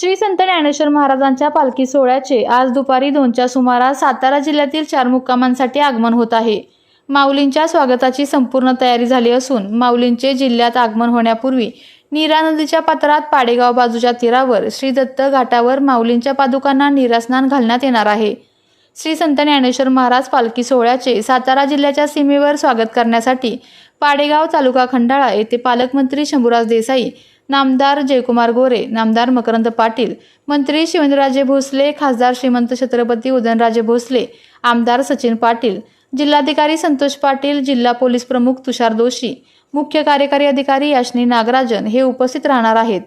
श्री संत ज्ञानेश्वर महाराजांच्या पालखी सोहळ्याचे आज दुपारी दोनच्या सुमारास सातारा जिल्ह्यातील चार मुक्कामांसाठी आगमन होत आहे. माऊलींच्या स्वागताची संपूर्ण तयारी झाली असून माऊलींचे जिल्ह्यात आगमन होण्यापूर्वी नीरा नदीच्या पात्रात पाडेगाव बाजूच्या तीरावर श्री दत्त घाटावर माऊलींच्या पादुकांना नीरास्नान घालण्यात येणार आहे. श्री संत ज्ञानेश्वर महाराज पालखी सोहळ्याचे सातारा जिल्ह्याच्या सीमेवर स्वागत करण्यासाठी पाडेगाव तालुका खंडाळा येथे पालकमंत्री शंभूराज देसाई नामदार जयकुमार गोरे नामदार मकरंद पाटील मंत्री शिवेंद्रराजे भोसले खासदार श्रीमंत छत्रपती उदयनराजे भोसले आमदार सचिन पाटील जिल्हाधिकारी संतोष पाटील जिल्हा पोलीस प्रमुख तुषार दोशी मुख्य कार्यकारी अधिकारी याशनी नागराजन हे उपस्थित राहणार आहेत.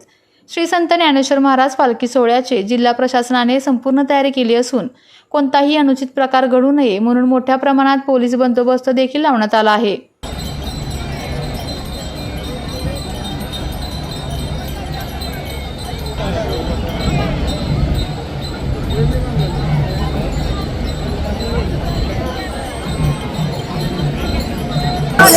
श्री संत ज्ञानेश्वर महाराज पालखी सोहळ्याचे जिल्हा प्रशासनाने संपूर्ण तयारी केली असून कोणताही अनुचित प्रकार घडू नये म्हणून मोठ्या प्रमाणात पोलीस बंदोबस्त देखील लावण्यात आला आहे.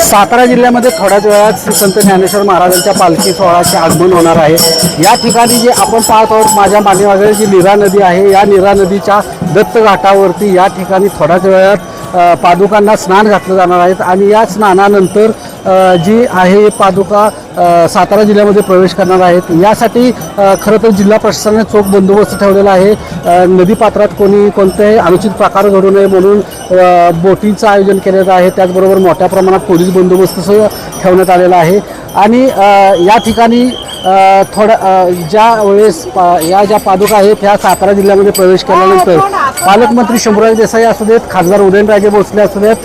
सातारा जिल्ह्यामध्ये थोड्याच वेळात श्री संत ज्ञानेश्वर महाराजांच्या पालखी सोहळ्याचे आगमन होणार आहे. या ठिकाणी जे आपण पाहत आहोत माझ्या मागेमागे जी निरा नदी आहे या निरा नदीच्या दत्त घाटावरती या ठिकाणी थोड्याच वेळात पादुकांना स्नान घातलं जाणार आहेत आणि या स्नानानंतर जी आहे पादुका सातारा जिल्ह्यामध्ये प्रवेश करणार आहेत. यासाठी खरं तर जिल्हा प्रशासनाने चोख बंदोबस्त ठेवलेला आहे. नदीपात्रात कोणी कोणतेही अनुचित प्रकार घडू नये म्हणून बोटींचं आयोजन केलेलं आहे. त्याचबरोबर मोठ्या प्रमाणात पोलीस बंदोबस्तसह ठेवण्यात आलेला आहे. आणि या ठिकाणी थोड्या ज्या वेळेस या ज्या पादुका आहेत ह्या सातारा जिल्ह्यामध्ये प्रवेश केल्यानंतर पालकमंत्री शंभूराज देसाई असू देत खासदार उदयनराजे भोसले असू देत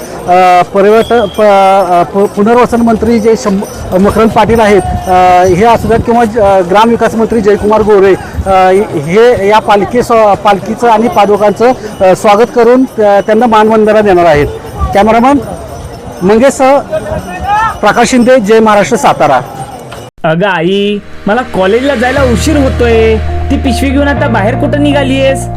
पर्यटन प- पुनर्वसन मंत्री जे शंभ मकरंद पाटील आहेत हे असू देत किंवा ग्रामविकास मंत्री जयकुमार गोरे हे या पालखी स्व- पालखीचं आणि पादुकांचं स्वागत करून त्या- त्यांना मानवंदना देणार आहेत. कॅमेरामन मंगेशसह प्रकाश शिंदे जय महाराष्ट्र सातारा. अगं आई मला कॉलेजला जायला उशीर होतोय. ती पिशवी घेऊन आता बाहेर कुठं निघालीयस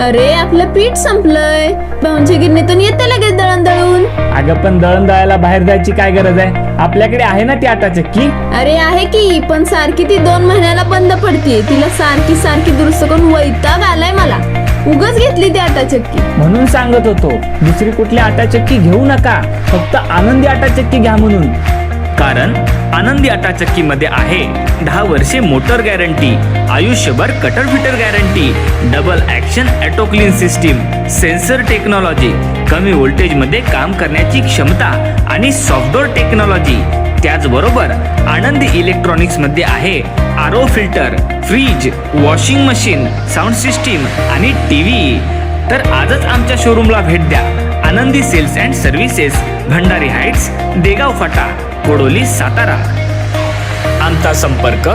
अरे आपलं पीठ संपलंय. भाऊंच्या गिरणीतून येते लगेच दळण दळून अगं पण दळण दळायला बाहेर जायची काय गरज आहे? आपल्याकडे आहे ना ती आटा चक्की अरे आहे की पण सारखी ती दोन महिन्याला बंद पडते. तिला सारखी सारखी दुरुस्त करून वैताग आलाय मला. उगच घेतली ती आटा चक्की. म्हणून सांगत होतो दुसरी कुठली आटा चक्की घेऊ नका फक्त आनंदी आटा चक्की घ्या म्हणून. कारण आनंदी आटाचक्कीमध्ये आहे दहा वर्षे मोटर गॅरंटी आयुष्यभर cutter fitter guarantee double action auto clean system sensor technology कमी व्होल्टेजमध्ये काम करण्याची क्षमता आणि सॉफ्टवेअर टेक्नॉलॉजी. त्याचबरोबर आनंदी इलेक्ट्रॉनिक्समध्ये आहे R O filter fridge washing machine sound system आणि टी व्ही. तर आजच आमच्या शोरूमला भेट द्या. Anandi sales and services Bhandari heights Degaon Phata. Kodoli Satara. आमचा संपर्क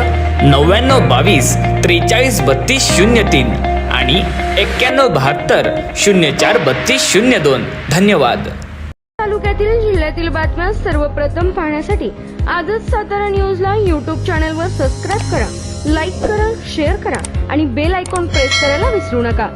नव्याण्णव बावीस त्रेचाळीस बत्तीस शून्य तीन आणि एक्क्याण्णव बहात्तर शून्य चार बत्तीस शून्य दोन. धन्यवाद. तालुक्यातील जिल्ह्यातील बातम्या सर्वप्रथम पाहण्यासाठी आजच सातारा न्यूजला यूट्यूब चॅनलवर सबस्क्राईब करा लाईक करा शेअर करा आणि बेल आयकॉन प्रेस करायला विसरू नका.